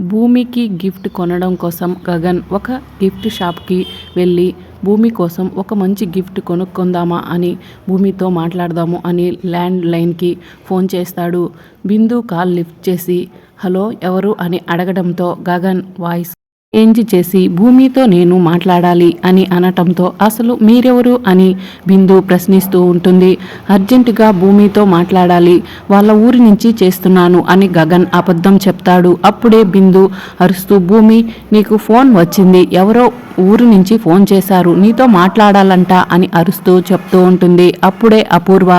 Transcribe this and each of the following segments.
భూమికి గిఫ్ట్ కొనడం కోసం గగన్ ఒక గిఫ్ట్ షాప్కి వెళ్ళి భూమి కోసం ఒక మంచి గిఫ్ట్ కొనుక్కుందామా అని భూమితో మాట్లాడదాము అని ల్యాండ్ లైన్కి ఫోన్ చేస్తాడు. బిందు కాల్ లిఫ్ట్ చేసి హలో ఎవరు? అని అడగడంతో గగన్ వాయిస్ ఏంజి చేసి భూమితో నేను మాట్లాడాలి అని అనటంతో అసలు మీరెవరు అని బిందు ప్రశ్నిస్తూ ఉంటుంది. అర్జెంటుగా భూమితో మాట్లాడాలి వాళ్ళ ఊరి నుంచి చేస్తున్నాను అని గగన్ అబద్ధం చెప్తాడు. అప్పుడే బిందు అరుస్తూ భూమి నీకు ఫోన్ వచ్చింది. ఎవరో ఊరు నుంచి ఫోన్ చేశారు. నీతో మాట్లాడాలంట అని అరుస్తూ చెప్తూ ఉంటుంది. అప్పుడే అపూర్వ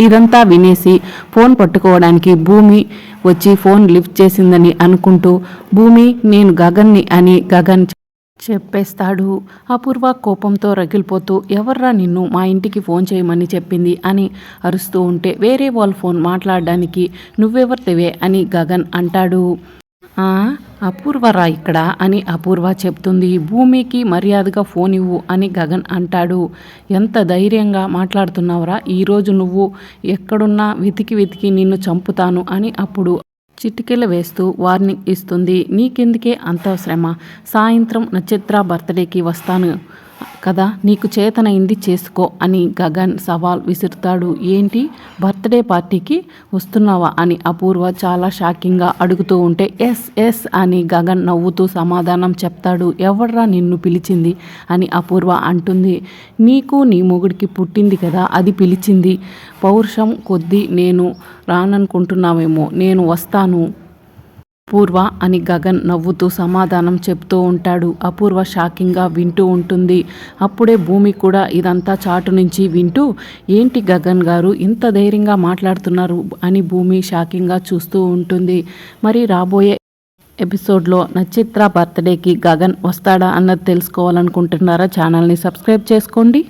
ఇదంతా వినేసి ఫోన్ పట్టుకోవడానికి భూమి వచ్చి ఫోన్ లిఫ్ట్ చేసిందని అనుకుంటూ భూమి నేను గగన్ని అని గగన్ చెప్పేస్తాడు. అపూర్వ కోపంతో రగిలిపోతూ ఎవర్రా నిన్ను? మా ఇంటికి ఫోన్ చేయమని చెప్పింది అని అరుస్తూ ఉంటే వేరే వాళ్ళ ఫోన్ మాట్లాడడానికి నువ్వెవరితివే అని గగన్ అంటాడు. అపూర్వరా ఇక్కడ అని అపూర్వ చెప్తుంది. భూమికి మర్యాదగా ఫోన్ ఇవ్వు అని గగన్ అంటాడు. ఎంత ధైర్యంగా మాట్లాడుతున్నావురా? ఈరోజు నువ్వు ఎక్కడున్నా వెతికి వెతికి నిన్ను చంపుతాను అని అప్పుడు చిటికెలు వేస్తూ వార్నింగ్ ఇస్తుంది. నీకెందుకే అంత శ్రమ? సాయంత్రం నక్షత్ర బర్త్డేకి వస్తాను. కదా నీకు చేతనైంది చేసుకో అని గగన్ సవాల్ విసురుతాడు. ఏంటి? బర్త్డే పార్టీకి వస్తున్నావా అని అపూర్వ చాలా షాకింగ్గా అడుగుతూ ఉంటే ఎస్ ఎస్ అని గగన్ నవ్వుతూ సమాధానం చెప్తాడు. ఎవడ్రా నిన్ను పిలిచింది? అని అపూర్వ అంటుంది. నీకు నీ మొగుడికి పుట్టింది కదా అది పిలిచింది. పౌరుషం కొద్దీ నేను రాననుకుంటున్నావేమో నేను వస్తాను. పూర్వ అని గగన్ నవ్వుతూ సమాధానం చెప్తూ ఉంటాడు. అపూర్వ షాకింగ్గా వింటూ ఉంటుంది. అప్పుడే భూమి కూడా ఇదంతా చాటు నుంచి వింటూ ఏంటి గగన్ గారు ఇంత ధైర్యంగా మాట్లాడుతున్నారు? అని భూమి షాకింగ్గా చూస్తూ ఉంటుంది. మరి రాబోయే ఎపిసోడ్లో నక్షత్ర బర్త్డేకి గగన్ వస్తాడా అన్నది తెలుసుకోవాలనుకుంటున్నారా? ఛానల్ని సబ్స్క్రైబ్ చేసుకోండి.